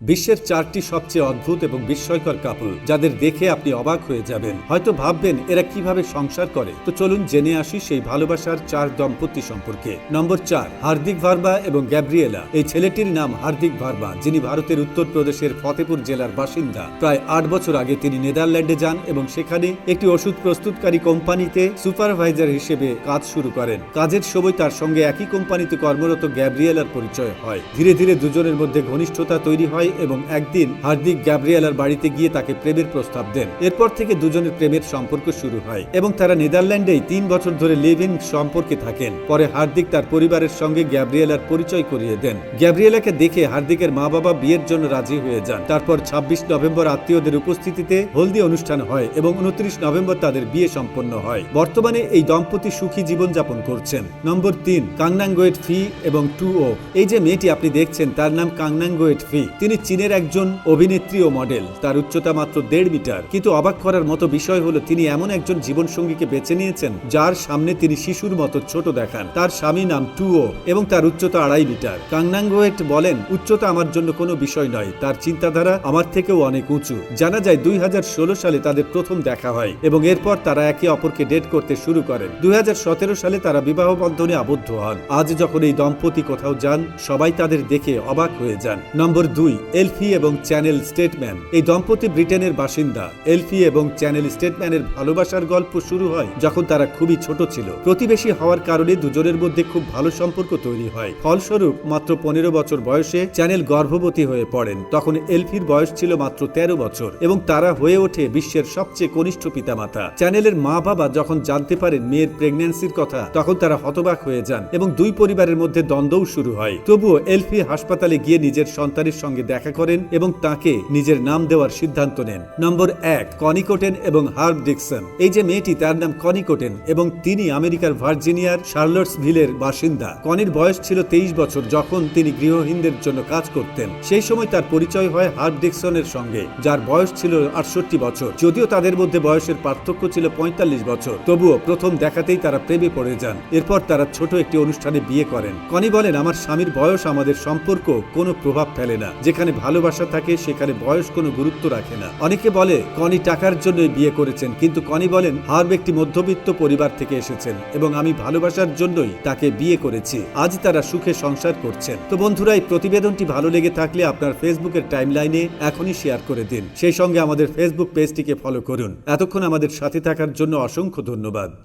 বিশ্বের চারটি সবচেয়ে অদ্ভুত এবং বিস্ময়কর কাপল যাদের দেখে আপনি অবাক হয়ে যাবেন। হয়তো ভাববেন, এরা কীভাবে সংসার করে? তো চলুন জেনে আসি সেই ভালোবাসার চার দম্পতি সম্পর্কে। নম্বর চার, হার্দিক ভার্বা এবং গ্যাব্রিয়েলা। এই ছেলেটির নাম হার্দিক ভার্বা যিনি ভারতের উত্তরপ্রদেশের ফতেপুর জেলার বাসিন্দা। প্রায় আট বছর আগে তিনি নেদারল্যান্ডে যান এবং সেখানে একটি ওষুধ প্রস্তুতকারী কোম্পানিতে সুপারভাইজার হিসেবে কাজ শুরু করেন। কাজের সময় তার সঙ্গে একই কোম্পানিতে কর্মরত গ্যাব্রিয়েলার পরিচয় হয়। ধীরে ধীরে দুজনের মধ্যে ঘনিষ্ঠতা তৈরি হয় এবং একদিন হার্দিক গ্যাব্রিয়েলার বাড়িতে গিয়ে তাকে প্রেমের প্রস্তাব দেন। এরপর থেকে দুজনের প্রেমের সম্পর্ক শুরু হয় এবং তারা নেদারল্যান্ডেই তিন বছর ধরে লিভ ইন সম্পর্কে থাকেন। পরে হার্দিক তার পরিবারের সঙ্গে গ্যাব্রিয়েলার পরিচয় করিয়ে দেন। গ্যাব্রিয়েলাকে দেখে হার্দিকের মা বাবা বিয়ের জন্য রাজি হয়ে যান। তারপর ছাব্বিশ নভেম্বর আত্মীয়দের উপস্থিতিতে হলদি অনুষ্ঠান হয় এবং উনত্রিশ নভেম্বর তাদের বিয়ে সম্পন্ন হয়। বর্তমানে এই দম্পতি সুখী জীবনযাপন করছেন। নম্বর তিন কাংনাঙ্গোয়েট ফি এবং টু ও। এই যে মেয়েটি আপনি দেখছেন, তার নাম কাংনাঙ্গোয়েট ফি। তিনি চীনের একজন অভিনেত্রী ও মডেল। তার উচ্চতা মাত্র দেড় মিটার। কিন্তু অবাক করার মতো বিষয় হলো, তিনি এমন একজন জীবনসঙ্গীকে বেছে নিয়েছেন, যার সামনে তিনি শিশুর মতো ছোট দেখান। তার স্বামী নাম টু ও এবং তার উচ্চতা আড়াই মিটার। কাংনাঙ্গোয়েট বলেন, উচ্চতা আমার জন্য কোনো বিষয় নয়। তার চিন্তাধারা আমার থেকেও অনেক উঁচু। জানা যায়, দুই হাজার ষোলো সালে তাদের প্রথম দেখা হয় এবং এরপর তারা একে অপরকে ডেট করতে শুরু করেন। দুই হাজার সতেরো সালে তারা বিবাহ বন্ধনে আবদ্ধ হন। আজ যখন এই দম্পতি কোথাও যান, সবাই তাদের দেখে অবাক হয়ে যান। নম্বর দুই এলফি এবং চ্যানেল স্টেটম্যান। এই দম্পতি ব্রিটেনের বাসিন্দা। এলফি এবং চ্যানেল স্টেটম্যানের ভালোবাসার গল্প শুরু হয় যখন তারা খুবই ছোট ছিল। প্রতিবেশী হওয়ার কারণে দুজনের মধ্যে খুব ভালো সম্পর্ক তৈরি হয়। ফলস্বরূপ, মাত্র পনেরো বছর বয়সে চ্যানেল গর্ভবতী হয়ে পড়েন। তখন এলফির বয়স ছিল মাত্র তেরো বছর এবং তারা হয়ে ওঠে বিশ্বের সবচেয়ে কনিষ্ঠ পিতামাতা। চ্যানেলের মা বাবা যখন জানতে পারেন মেয়ের প্রেগন্যান্সির কথা, তখন তারা হতবাক হয়ে যান এবং দুই পরিবারের মধ্যে দ্বন্দ্বও শুরু হয়। তবুও এলফি হাসপাতালে গিয়ে নিজের সন্তানের সঙ্গে দেখা করেন এবং তাকে নিজের নাম দেওয়ার সিদ্ধান্ত নেন। নম্বর এক, কনিকোটেন এবং হার্ব ডিকসন। এই যে মেয়েটি, তার নাম কনিকোটেন এবং তিনি আমেরিকার ভার্জিনিয়ার শার্লটসভিলের বাসিন্দা। কনির বয়স ছিল তেইশ বছর যখন তিনি গৃহহীনদের জন্য কাজ করতেন। সেই সময় তার পরিচয় হয় হার্ব ডিকসনের সঙ্গে, যার বয়স ছিল আটষট্টি বছর। যদিও তাদের মধ্যে বয়সের পার্থক্য ছিল পঁয়তাল্লিশ বছর, তবুও প্রথম দেখাতেই তারা প্রেমে পড়ে যান। এরপর তারা ছোট একটি অনুষ্ঠানে বিয়ে করেন। কনি বলেন, আমার স্বামীর বয়স আমাদের সম্পর্ক কোনো প্রভাব ফেলে না যেখানে ভালোবাসা থাকে, সেখানে বয়স কোনো গুরুত্ব রাখে না। অনেকে বলে, কনি টাকার জন্য বিয়ে করেছেন। কিন্তু কনি বলেন, হার্ব একটি মধ্যবিত্ত পরিবার থেকে এসেছেন এবং আমি ভালোবাসার জন্যই তাকে বিয়ে করেছি। আজ তারা সুখে সংসার করছেন। তো বন্ধুরা, এই প্রতিবেদনটি ভালো লেগে থাকলে আপনার ফেসবুকের টাইমলাইনে এখনই শেয়ার করে দিন। সেই সঙ্গে আমাদের ফেসবুক পেজটিকে ফলো করুন। এতক্ষণ আমাদের সাথে থাকার জন্য অসংখ্য ধন্যবাদ।